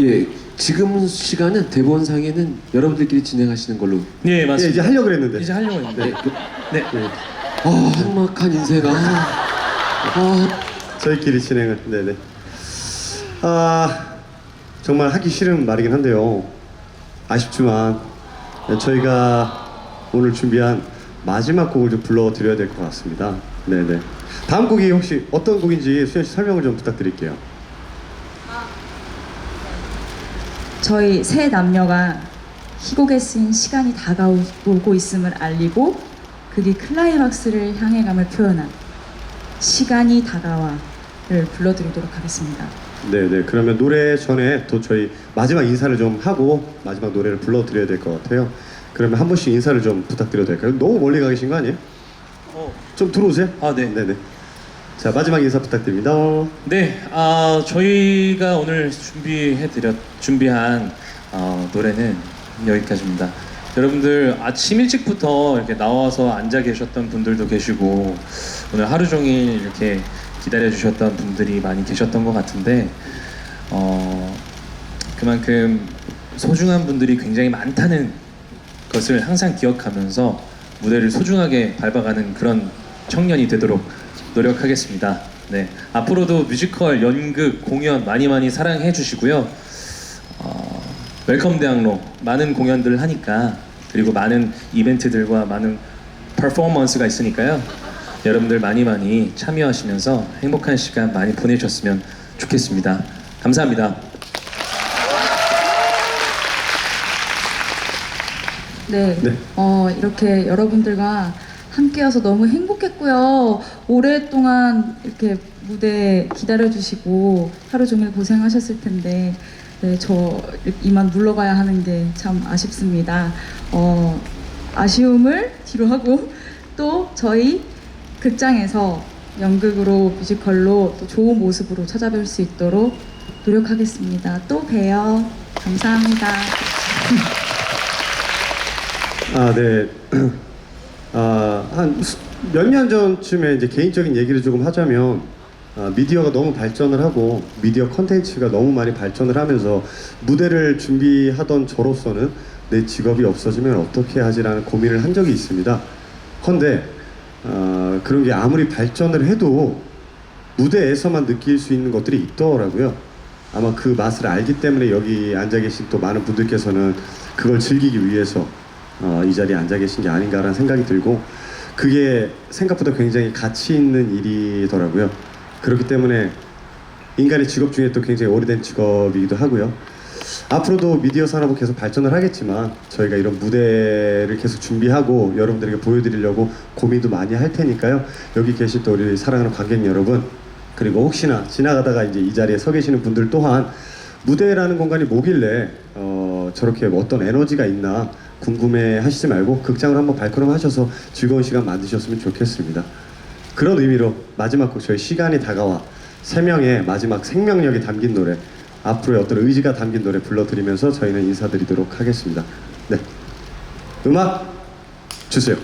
예, 지금 시간은 대본상에는 여러분들끼리 진행하시는 걸로. 예 예, 이제 맞습니다. 하려고 그랬는데. 이제 하려고 했는데. 네. 그, 네. 예. 아, 한막한 인생아. 아, 저희끼리 진행을. 네네. 아 정말 하기 싫은 말이긴 한데요. 아쉽지만 저희가 오늘 준비한 마지막 곡을 좀 불러드려야 될 것 같습니다. 네네. 다음 곡이 혹시 어떤 곡인지 수현 씨 설명을 좀 부탁드릴게요. 저희 세 남녀가 희곡에 쓰인 시간이 다가오고 있음을 알리고 그게 클라이막스를 향해 감을 표현한 시간이 다가와를 불러드리도록 하겠습니다. 네네. 그러면 노래 전에 또 저희 마지막 인사를 좀 하고 마지막 노래를 불러드려야 될 것 같아요. 그러면 한 분씩 인사를 좀 부탁드려도 될까요? 너무 멀리 가 계신 거 아니에요? 어, 좀 들어오세요. 아 네. 네네. 자 마지막 인사 부탁드립니다. 네, 아 저희가 오늘 준비해 드렸 준비한 어, 노래는 여기까지입니다. 여러분들 아침 일찍부터 이렇게 나와서 앉아 계셨던 분들도 계시고 오늘 하루 종일 이렇게 기다려 주셨던 분들이 많이 계셨던 것 같은데 어, 그만큼 소중한 분들이 굉장히 많다는 것을 항상 기억하면서 무대를 소중하게 밟아가는 그런 청년이 되도록 노력하겠습니다. 네, 앞으로도 뮤지컬, 연극, 공연 많이 많이 사랑해 주시고요. 어, 웰컴 대학로 많은 공연들을 하니까 그리고 많은 이벤트들과 많은 퍼포먼스가 있으니까요. 여러분들 많이 많이 참여하시면서 행복한 시간 많이 보내셨으면 좋겠습니다. 감사합니다. 네, 네. 어, 이렇게 여러분들과 함께여서 너무 행복했고요. 오랫동안 이렇게 무대 기다려주시고 하루 종일 고생하셨을 텐데, 네, 저 이만 물러가야 하는 게 참 아쉽습니다. 어, 아쉬움을 뒤로 하고 또 저희 극장에서 연극으로 뮤지컬로 또 좋은 모습으로 찾아뵐 수 있도록 노력하겠습니다. 또 봬요. 감사합니다. 아 네. 아 한 몇 년 전쯤에 이제 개인적인 얘기를 조금 하자면 아, 미디어가 너무 발전을 하고 미디어 컨텐츠가 너무 많이 발전을 하면서 무대를 준비하던 저로서는 내 직업이 없어지면 어떻게 하지라는 고민을 한 적이 있습니다. 헌데 아, 그런 게 아무리 발전을 해도 무대에서만 느낄 수 있는 것들이 있더라고요. 아마 그 맛을 알기 때문에 여기 앉아 계신 또 많은 분들께서는 그걸 즐기기 위해서 어, 이 자리에 앉아 계신 게 아닌가라는 생각이 들고 그게 생각보다 굉장히 가치 있는 일이더라고요. 그렇기 때문에 인간의 직업 중에 또 굉장히 오래된 직업이기도 하고요. 앞으로도 미디어 산업은 계속 발전을 하겠지만 저희가 이런 무대를 계속 준비하고 여러분들에게 보여드리려고 고민도 많이 할 테니까요. 여기 계신 또 우리 사랑하는 관객 여러분 그리고 혹시나 지나가다가 이제 이 자리에 서 계시는 분들 또한 무대라는 공간이 뭐길래 어, 저렇게 어떤 에너지가 있나 궁금해 하시지 말고 극장을 한번 발걸음 하셔서 즐거운 시간 만드셨으면 좋겠습니다. 그런 의미로 마지막 곡 저희 시간이 다가와 세 명의 마지막 생명력이 담긴 노래 앞으로의 어떤 의지가 담긴 노래 불러드리면서 저희는 인사드리도록 하겠습니다. 네, 음악 주세요.